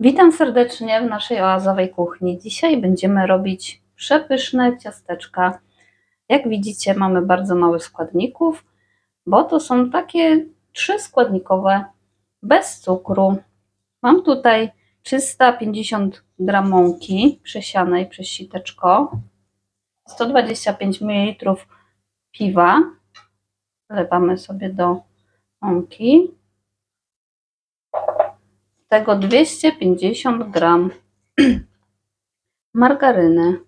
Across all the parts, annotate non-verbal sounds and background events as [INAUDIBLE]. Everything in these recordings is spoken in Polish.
Witam serdecznie w naszej oazowej kuchni. Dzisiaj będziemy robić przepyszne ciasteczka. Jak widzicie, mamy bardzo mało składników, bo to są takie trzy składnikowe bez cukru. Mam tutaj 350 g mąki przesianej przez siteczko, 125 ml piwa. Wlewamy sobie do mąki tego 250 gram [CLEARS THROAT] margaryny.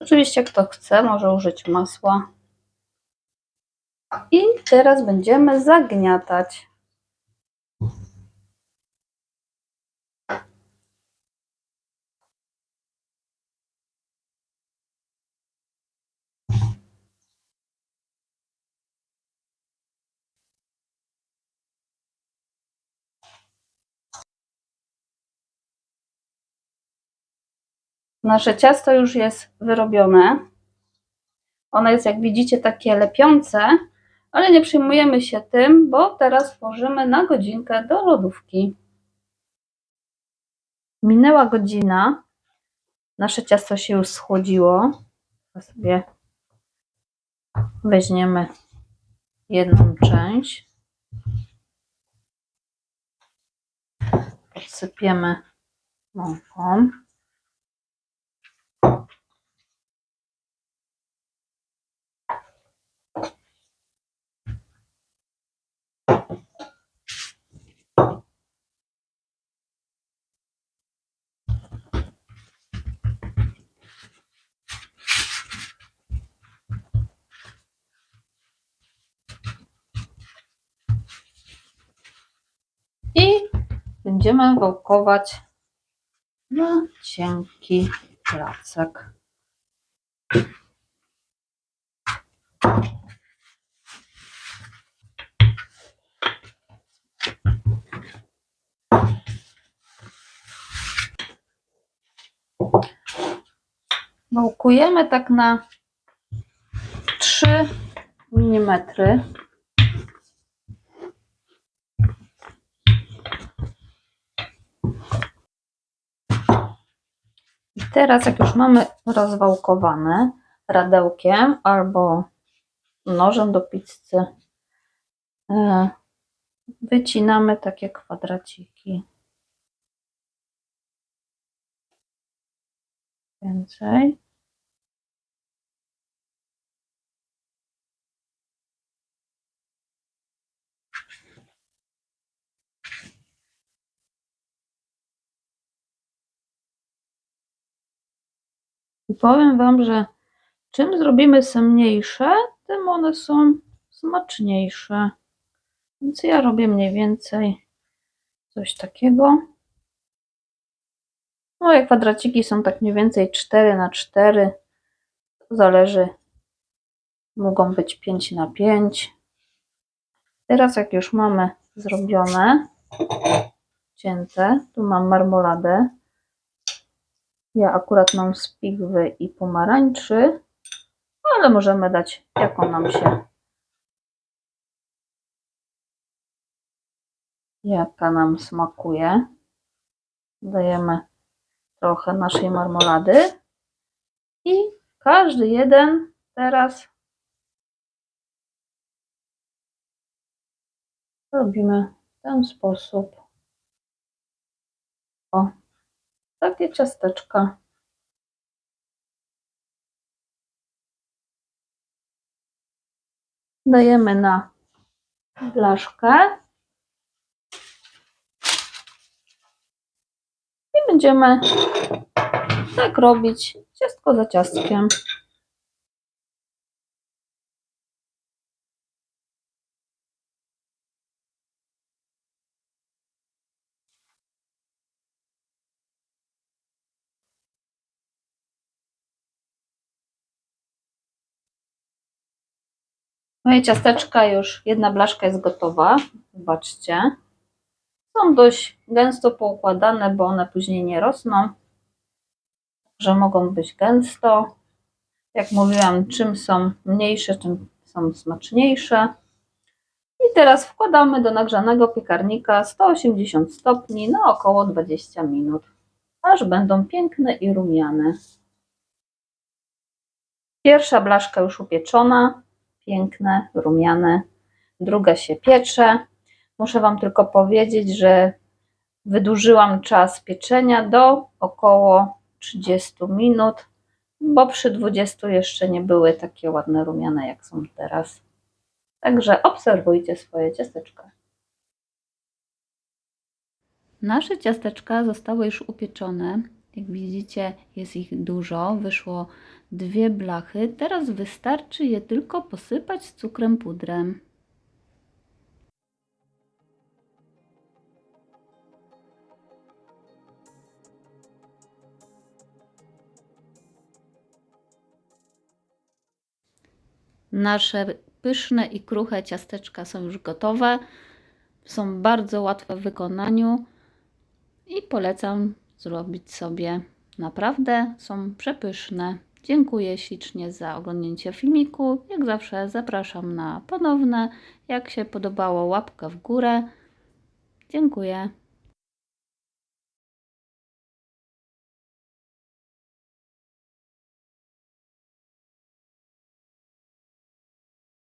Oczywiście kto chce może użyć masła. I teraz będziemy zagniatać. Nasze ciasto już jest wyrobione. Ono jest, jak widzicie, takie lepiące, ale nie przejmujemy się tym, bo teraz włożymy na godzinkę do lodówki. Minęła godzina. Nasze ciasto się już schłodziło. Sobie weźmiemy jedną część. Podsypiemy mąką. I będziemy wałkować na cienki placek. Wałkujemy tak na 3 mm. I teraz, jak już mamy rozwałkowane radełkiem albo nożem do pizzy, e, wycinamy takie kwadraciki. Więcej. I powiem Wam, że czym zrobimy sobie mniejsze, tym one są smaczniejsze. Więc ja robię mniej więcej coś takiego. Moje kwadraciki są tak mniej więcej 4 na 4. Zależy. Mogą być 5 na 5. Teraz jak już mamy zrobione, cięte, tu mam marmoladę. Ja akurat mam z pigwy i pomarańczy, ale możemy dać jaką nam się jaka nam smakuje. Dajemy trochę naszej marmolady i każdy jeden teraz robimy w ten sposób. O, takie ciasteczka. Dajemy na blaszkę. I będziemy tak robić ciastko za ciastkiem. Moje ciasteczka już, jedna blaszka jest gotowa. Zobaczcie. Są dość gęsto poukładane, bo one później nie rosną. Że mogą być gęsto. Jak mówiłam, czym są mniejsze, tym są smaczniejsze. I teraz wkładamy do nagrzanego piekarnika 180 stopni na około 20 minut, aż będą piękne i rumiane. Pierwsza blaszka już upieczona, piękne, rumiane. Druga się piecze. Muszę Wam tylko powiedzieć, że wydłużyłam czas pieczenia do około 30 minut, bo przy 20 jeszcze nie były takie ładne rumiane jak są teraz. Także obserwujcie swoje ciasteczka. Nasze ciasteczka zostały już upieczone. Jak widzicie, jest ich dużo. Wyszło dwie blachy. Teraz wystarczy je tylko posypać cukrem pudrem. Nasze pyszne i kruche ciasteczka są już gotowe. Są bardzo łatwe w wykonaniu i polecam zrobić sobie. Naprawdę są przepyszne. Dziękuję ślicznie za oglądnięcie filmiku. Jak zawsze zapraszam na ponowne. Jak się podobało, łapka w górę. Dziękuję.